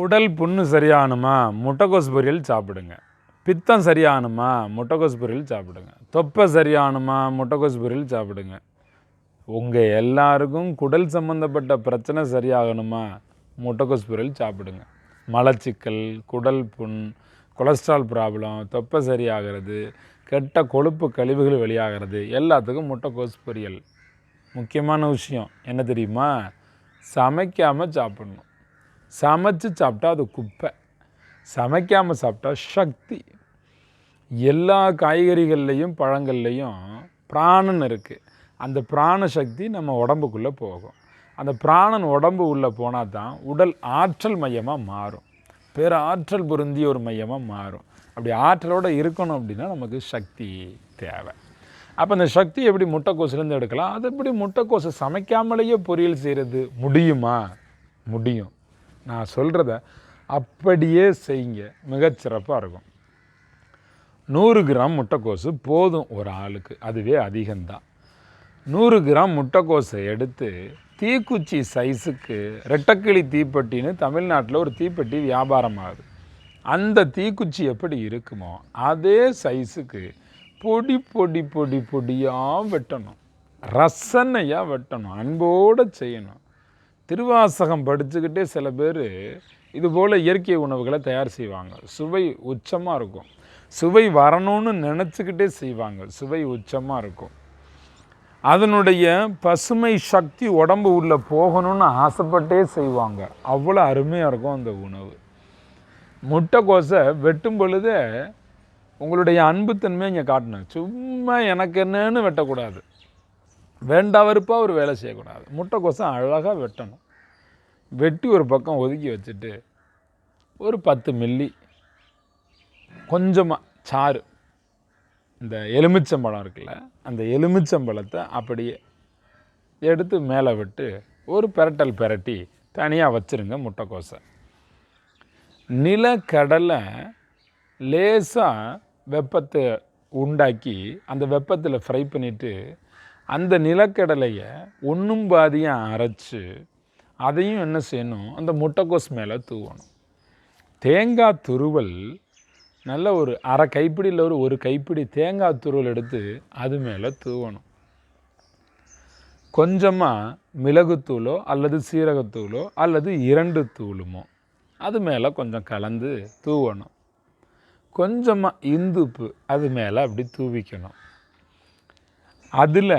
குடல் புண்ணு சரியாகணுமா முட்டைக்கோஸ் பொரியல் சாப்பிடுங்க. பித்தம் சரியாகணுமா முட்டைக்கோஸ் பொரியல் சாப்பிடுங்க. தொப்பை சரியாகணுமா முட்டைக்கோஸ் பொரியல் சாப்பிடுங்க. உங்கள் எல்லாருக்கும் குடல் சம்மந்தப்பட்ட பிரச்சனை சரியாகணுமா? முட்டைக்கோஸ் பொரியல் சாப்பிடுங்க. மலச்சிக்கல் குடல் புண் கொலஸ்ட்ரால் ப்ராப்ளம் தொப்பை சரியாகிறது கெட்ட கொழுப்பு கழிவுகள் வெளியாகிறது எல்லாத்துக்கும் முட்டைக்கோஸ் பொரியல். முக்கியமான விஷயம். என்ன தெரியுமா? சமைக்காமல் சாப்பிடணும். சமைச்சு சாப்பிட்டா அது குப்பை. சமைக்காமல் சாப்பிட்டா சக்தி. எல்லா காய்கறிகள்லேயும் பழங்கள்லையும் பிராணன் இருக்குது அந்த பிராண சக்தி நம்ம உடம்புக்குள்ளே போகும். அந்த பிராணன் உடம்பு உள்ளே போனால் தான் உடல் ஆற்றல் மையமாக மாறும். பேர் ஆற்றல் பொருந்திய ஒரு மையமாக மாறும். அப்படி ஆற்றலோடு இருக்கணும் அப்படின்னா நமக்கு சக்தி தேவை. அப்போ அந்த சக்தி எப்படி முட்டைக்கோசுலேருந்து எடுக்கலாம்? அது எப்படி முட்டைக்கோசை சமைக்காமலேயே பொரியல் செய்கிறது முடியுமா? முடியும். நான் சொல்கிறத அப்படியே செய்யுங்க. மிகச்சிறப்பாக இருக்கும். நூறு கிராம் முட்டைக்கோசு போதும் ஒரு ஆளுக்கு. அதுவே அதிகம்தான். நூறு கிராம் முட்டைக்கோசை எடுத்து தீக்குச்சி சைஸுக்கு ரெட்டக்கிளி தீப்பெட்டின்னு தமிழ்நாட்டில் ஒரு தீப்பெட்டி வியாபாரம் ஆகுது அந்த தீக்குச்சி எப்படி இருக்குமோ அதே சைஸுக்கு பொடி பொடி பொடி பொடியாக வெட்டணும். ரசனையாக வெட்டணும். அன்போடு செய்யணும். திருவாசகம் படிச்சுக்கிட்டே சில பேர் இது போல் இயற்கை உணவுகளை தயார் செய்வாங்க. சுவை உச்சமாக இருக்கும். சுவை வரணும்னு நினச்சிக்கிட்டே செய்வாங்க. சுவை உச்சமாக இருக்கும். அதனுடைய பசுமை சக்தி உடம்பு உள்ளே போகணும்னு ஆசைப்பட்டே செய்வாங்க. அவ்வளோ அருமையாக இருக்கும் அந்த உணவு. முட்டைக்கோசை வெட்டும் பொழுதே உங்களுடைய அன்புத்தன்மையை இங்கே காட்டணும். சும்மா எனக்கு என்னன்னு வெட்டக்கூடாது. வேண்டா வெறுப்பாக ஒரு வேலை செய்யக்கூடாது. முட்டைக்கோசை அழகாக வெட்டணும். வெட்டி ஒரு பக்கம் ஒதுக்கி வச்சுட்டு ஒரு பத்து மில்லி கொஞ்சமாக சாறு. இந்த எலுமிச்சம்பழம் இருக்குல்ல அந்த எலுமிச்சம்பழத்தை அப்படியே எடுத்து மேலே விட்டு ஒரு பெரட்டல் பெரட்டி தனியாக வச்சுருங்க முட்டைக்கோசை நிலக்கடலை லேசாக வெப்பத்தை உண்டாக்கி அந்த வெப்பத்தில் ஃப்ரை பண்ணிவிட்டு அந்த நிலக்கடலையை ஒன்றும் பாதியாக அரைச்சி அதையும் என்ன செய்யணும்? அந்த முட்டைக்கோஸ் மேலே தூவணும். தேங்காய் துருவல் நல்ல ஒரு அரை கைப்பிடியில் ஒரு ஒரு கைப்பிடி தேங்காய் துருவல் எடுத்து அது மேலே தூவணும். கொஞ்சமாக மிளகுத்தூளோ அல்லது சீரகத்தூளோ அல்லது இரண்டு தூளுமோ அது மேலே கொஞ்சம் கலந்து தூவணும். கொஞ்சமாக இந்துப்பு அது மேலே அப்படி தூவிக்கணும். அதில்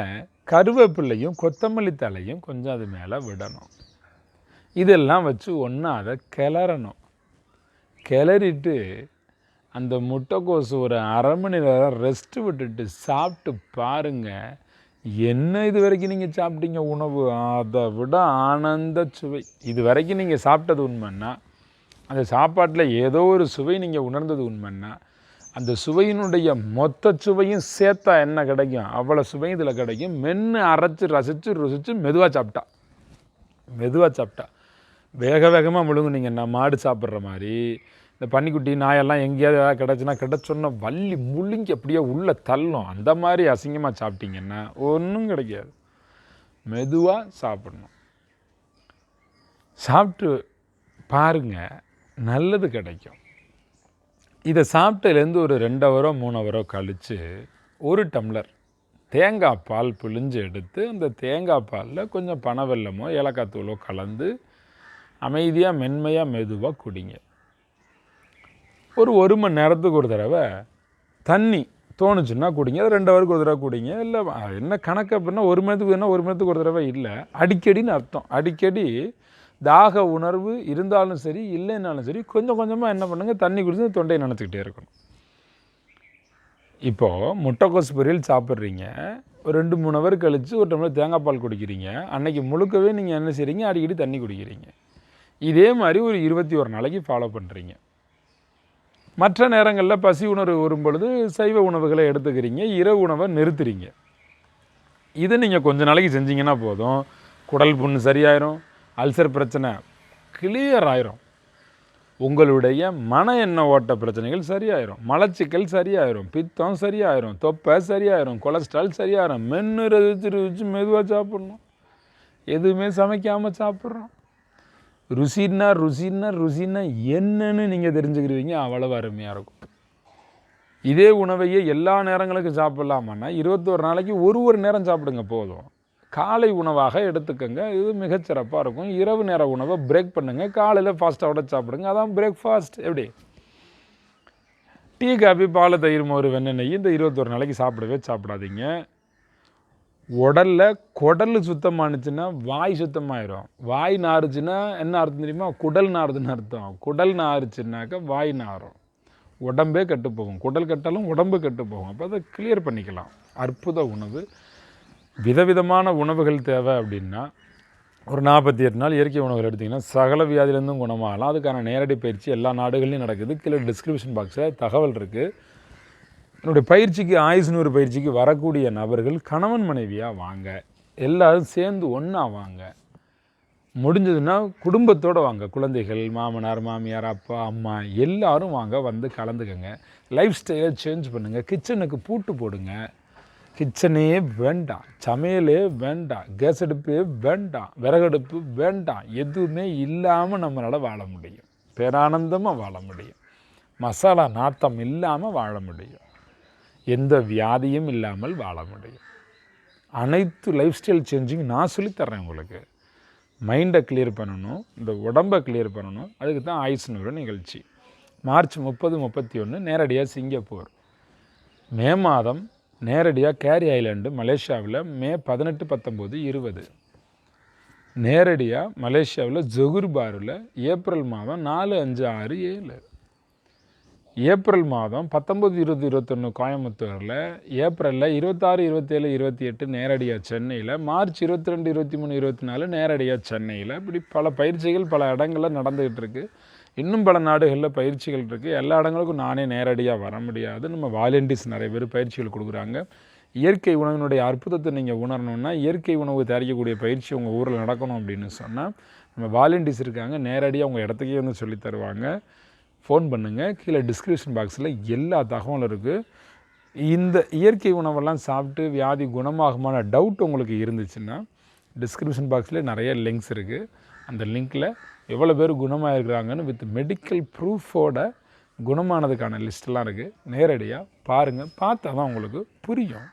கருவேப்பிள்ளையும் கொத்தமல்லி தலையும் கொஞ்சம் அது மேலே விடணும். இதெல்லாம் வச்சு ஒன்றா அதை கிளறணும். கிளறிட்டு அந்த முட்டைக்கோசு ஒரு அரை மணி நேரம் ரெஸ்ட்டு விட்டுட்டு சாப்பிட்டு பாருங்கள் என்ன இது வரைக்கும் நீங்கள் சாப்பிட்டீங்க உணவு? அதை விட ஆனந்த சுவை. இது வரைக்கும் நீங்கள் சாப்பிட்டது உண்மைன்னா அந்த சாப்பாட்டில் ஏதோ ஒரு சுவை நீங்கள் உணர்ந்தது உண்மைன்னா அந்த சுவையினுடைய மொத்த சுவையும் சேர்த்தா என்ன கிடைக்கும்? அவ்வளோ சுவையும் இதில் கிடைக்கும். மென்று அரைச்சி ரசித்து ருசித்து மெதுவாக சாப்பிட்டா. மெதுவாக சாப்பிட்டா. வேக வேகமாக முழுங்குனீங்கன்னா மாடு சாப்பிட்ற மாதிரி. இந்த பன்னிக்குட்டி நாயெல்லாம் எங்கேயாவது ஏதாவது கிடச்சுன்னா கிடச்சோன்னா வள்ளி முழுங்கி அப்படியே உள்ளே தள்ளும். அந்த மாதிரி அசிங்கமாக சாப்பிட்டீங்கன்னா ஒன்றும் கிடைக்காது. மெதுவாக சாப்பிடணும். சாப்பிட்டு பாருங்கள் நல்லது கிடைக்கும். இதை சாப்பிட்டதுலேருந்து ஒரு ரெண்டு அவரோ மூணு அவரோ கழித்து ஒரு டம்ளர் தேங்காய் பால் பிழிஞ்சு எடுத்து அந்த தேங்காய் பாலில் கொஞ்சம் பனவெல்லமோ ஏலக்காய் தூளோ கலந்து அமைதியாக மென்மையாக மெதுவாக குடிங்க. ஒரு ஒரு மணி நேரத்துக்கு ஒரு தடவை தண்ணி தோணுச்சுன்னா குடிங்க. அது ரெண்டு ஹவருக்கு ஒரு தடவை குடிங்க. இல்லை என்ன கணக்கு அப்படின்னா ஒரு மணி நேரத்துக்கு வேணால் ஒரு மணி நேரத்துக்கு ஒரு தடவை இல்லை. அடிக்கடின்னு அர்த்தம். அடிக்கடி தாக உணர்வு இருந்தாலும் சரி இல்லைன்னாலும் சரி கொஞ்சம் கொஞ்சமாக என்ன பண்ணுங்கள் தண்ணி குடிச்சு தொண்டையை நினச்சிக்கிட்டே இருக்கணும். இப்போது முட்டைக்கோஸ் பொரியல் சாப்பிட்றீங்க ஒரு ரெண்டு மூணு ஹவர் கழித்து ஒரு டம்ளர் தேங்காய் பால் குடிக்கிறீங்க அன்னைக்கு முழுக்கவே நீங்கள் என்ன செய்கிறீங்க அடிக்கடி தண்ணி குடிக்கிறீங்க. இதே மாதிரி ஒரு இருபத்தி ஒரு நாளைக்கு ஃபாலோ பண்ணுறீங்க மற்ற நேரங்களில் பசி உணர்வு வரும் பொழுது சைவ உணவுகளை எடுத்துக்கிறீங்க இரவு உணவை நிறுத்துறீங்க. இதை நீங்கள் கொஞ்ச நாளைக்கு செஞ்சீங்கன்னா போதும். குடல் புண்ணு சரியாயிரும். அல்சர் பிரச்சனை கிளியர் ஆயிரும். உங்களுடைய மன எண்ண ஓட்ட பிரச்சனைகள் சரியாயிரும். மலச்சிக்கல் சரியாயிரும். பித்தம் சரியாயிரும். தொப்பை சரியாயிரும். கொலஸ்ட்ரால் சரியாயிரும். மென்று ரசிச்சு ருசிச்சு மெதுவாக சாப்பிட்ணும். எதுவுமே சமைக்காமல் சாப்பிட்றோம். ருசின்னா ருசின்னா ருசின்னா என்னன்னு நீங்கள் தெரிஞ்சுக்கிடுவீங்க அவ்வளவு அருமையாக இருக்கும். இதே உணவையே எல்லா நேரங்களுக்கும் சாப்பிட்லாமான்னா இருபத்தோரு நாளைக்கு ஒரு ஒரு நேரம் சாப்பிடுங்க போதும். காலை உணவாக எடுத்துக்கோங்க. இது மிகச்சிறப்பாக இருக்கும். இரவு நேர உணவை பிரேக் பண்ணுங்க. காலையில் ஃபாஸ்ட்டாக சாப்பிடுங்க. அதான் பிரேக்ஃபாஸ்ட் எப்படி? டீ காபி பால் தயிர் மோர் வெண்ணெய் நெய் இந்த இருபத்தொரு நாளைக்கு சாப்பிடவே சாப்பிடாதீங்க. உடலில் குடல் சுத்தமானுச்சுன்னா வாய் சுத்தமாயிரும். வாய் நாறுச்சுன்னா என்ன அர்த்தம் தெரியுமா? குடல் நாறுதுன்னு அர்த்தம். குடல் நாறுச்சுன்னாக்கா வாய் நாறும். உடம்பே கெட்டு போகும். குடல் கெட்டாலும் உடம்பு கெட்டு போகும். அப்போ அதை கிளியர் பண்ணிக்கலாம். அற்புத உணவு. விதவிதமான உணவுகள் தேவை அப்படின்னா ஒரு நாற்பத்தி எட்டு நாள் இயற்கை உணவுகள் எடுத்திங்கன்னா சகல வியாதியிலேருந்தும் குணமாகலாம். அதுக்கான நேரடி பயிற்சி எல்லா நாடுகள்லையும் நடக்குது. கீழே டிஸ்கிரிப்ஷன் பாக்ஸில் தகவல் இருக்குது என்னுடைய பயிற்சிக்கு ஆயுசு நூறு பயிற்சிக்கு வரக்கூடிய நபர்கள் கணவன் மனைவியாக வாங்க. எல்லோரும் சேர்ந்து ஒன்றா வாங்க. முடிஞ்சதுன்னா குடும்பத்தோடு வாங்க. குழந்தைகள் மாமனார் மாமியார் அப்பா அம்மா எல்லோரும் வாங்க வந்து கலந்துக்கங்க. லைஃப் ஸ்டைலை சேஞ்ச் பண்ணுங்கள் கிச்சனுக்கு பூட்டு போடுங்க. கிச்சனே வேண்டாம் சமையலே வேண்டாம் கேஸ் அடுப்பே வேண்டாம் விறகடுப்பு வேண்டாம் எதுவுமே இல்லாமல் நம்மளால் வாழ முடியும். பேரானந்தமாக வாழ முடியும். மசாலா நாத்தம் இல்லாமல் வாழ முடியும். எந்த வியாதியும் இல்லாமல் வாழ முடியும். அனைத்து லைஃப் ஸ்டைல் சேஞ்சிங் நான் சொல்லித்தர்றேன் உங்களுக்கு. மைண்டை கிளியர் பண்ணணும் இந்த உடம்பை கிளியர் பண்ணணும். அதுக்கு தான் ஆயுஷ்னு நிகழ்ச்சி. மார்ச் முப்பது முப்பத்தி ஒன்று நேரடியாக சிங்கப்பூர். மே மாதம் நேரடியாக கேரி ஐலாண்டு மலேசியாவில் மே பதினெட்டு பத்தொம்போது இருபது. நேரடியாக மலேசியாவில் ஜொகுர் பாரில் ஏப்ரல் மாதம் நாலு அஞ்சு ஆறு ஏழு. ஏப்ரல் மாதம் பத்தொம்பது இருபது இருபத்தொன்று கோயம்புத்தூரில் ஏப்ரலில் இருபத்தாறு இருபத்தேழு இருபத்தி எட்டு நேரடியாக சென்னையில் மார்ச் இருபத்தி ரெண்டு இருபத்தி மூணு இருபத்தி நாலு நேரடியாக சென்னையில். இப்படி பல பயிற்சிகள் பல இடங்களில் நடந்துக்கிட்டு இருக்குது இன்னும் பல நாடுகளில் பயிற்சிகள் இருக்குது எல்லா இடங்களுக்கும் நானே நேரடியாக வர முடியாது. நம்ம வாலண்டியர்ஸ் நிறைய பேர் பயிற்சிகள் கொடுக்குறாங்க. இயற்கை உணவினுடைய அற்புதத்தை நீங்கள் உணரணுன்னா இயற்கை உணவு தயாரிக்கக்கூடிய பயிற்சி உங்கள் ஊரில் நடக்கணும் அப்படின்னு சொன்னால் நம்ம வாலண்டியர்ஸ் இருக்காங்க. நேரடியாக உங்கள் இடத்துக்கே வந்து சொல்லி தருவாங்க. ஃபோன் பண்ணுங்கள் கீழே டிஸ்கிரிப்ஷன் பாக்ஸில் எல்லா தகவலும் இருக்குது இந்த இயற்கை உணவெல்லாம் சாப்பிட்டு வியாதி குணமாகுமான டவுட் உங்களுக்கு இருந்துச்சுன்னா டிஸ்கிரிப்ஷன் பாக்ஸில் நிறைய லிங்க்ஸ் இருக்குது அந்த லிங்க்கில் எவ்வளோ பேர் குணமாக இருக்கிறாங்கன்னு வித் மெடிக்கல் ப்ரூஃபோட குணமானதுக்கான லிஸ்ட்டெல்லாம் இருக்குது நேரடியாக பாருங்கள் பார்த்தா தான் உங்களுக்கு புரியும்.